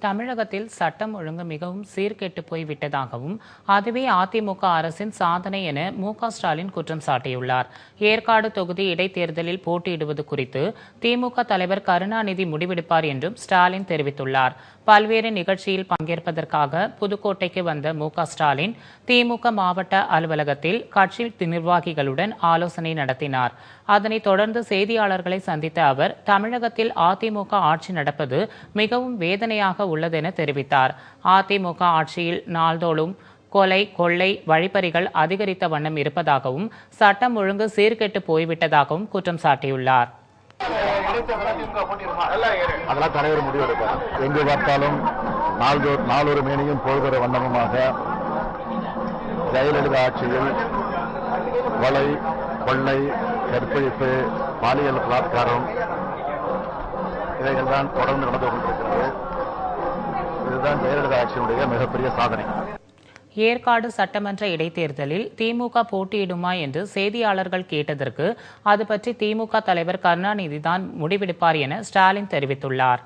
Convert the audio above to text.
தமிழகத்தில் சட்டம் ஒழுங்கு மிகவும் சீர்கெட்டு போய்விட்டதாகவும் அதுவே அதிமுக அரசின் சாதனை என மு ஸ்டாலின் குற்றம் சாட்டியுள்ளார். ஏற்காடு தொகுதி இடைத்தேர்தலில் போட்டியிடுவது குறித்து திமுக தலைவர் கருணாநிதி முடிவெடுப்பார் என்றும் ஸ்டாலின் தெரிவித்துள்ளார். பல்வேறு நிகழ்ச்சியில் பங்கேற்பதற்காக புதுக்கோட்டைக்கு வந்த மு ஸ்டாலின் திமுக மாவட்ட அலுவலகத்தில் கட்சி நிர்வாகிகளுடன் ஆலோசனை நடத்தினார். அதனைத் தொடர்ந்து செய்தியாளர்களை சந்தித்த அவர் தமிழகத்தில் அதிமுக ஆட்சி நடப்பது மிகவும் வேதனையாக உள்ளதென தெரிவித்தார். அதிமுக ஆட்சியில் நாள்தோறும் கொலை கொள்ளை வழிப்பறிகள் அதிகரித்த வண்ணம் இருப்பதாகவும் சட்டம் ஒழுங்கு சீர்கெட்டு போய்விட்டதாகவும் குற்றம் சாட்டியுள்ளார். அதெல்லாம் தலைவர் முடிவு எடுப்பார். எங்கு பார்த்தாலும் நாள்தோ நாளொரு மேனியும் பொழுதொரு வண்ணமுமாக ஜெயலலிதா ஆட்சியில் கொலை கொள்ளை கற்பழிப்பு பாலியல் பலாத்காரம் இவைகள்தான் தொடர்ந்து நடந்து கொண்டிருக்கிறது. இதுதான் ஜெயலலிதா ஆட்சியினுடைய மிகப்பெரிய சாதனை. ஏற்காடு சட்டமன்ற இடைத்தேர்தலில் திமுக போட்டியிடுமா என்று செய்தியாளர்கள் கேட்டதற்கு அது பற்றி திமுக தலைவர் கருணாநிதி தான் முடிவெடுப்பார் என ஸ்டாலின் தெரிவித்துள்ளார்.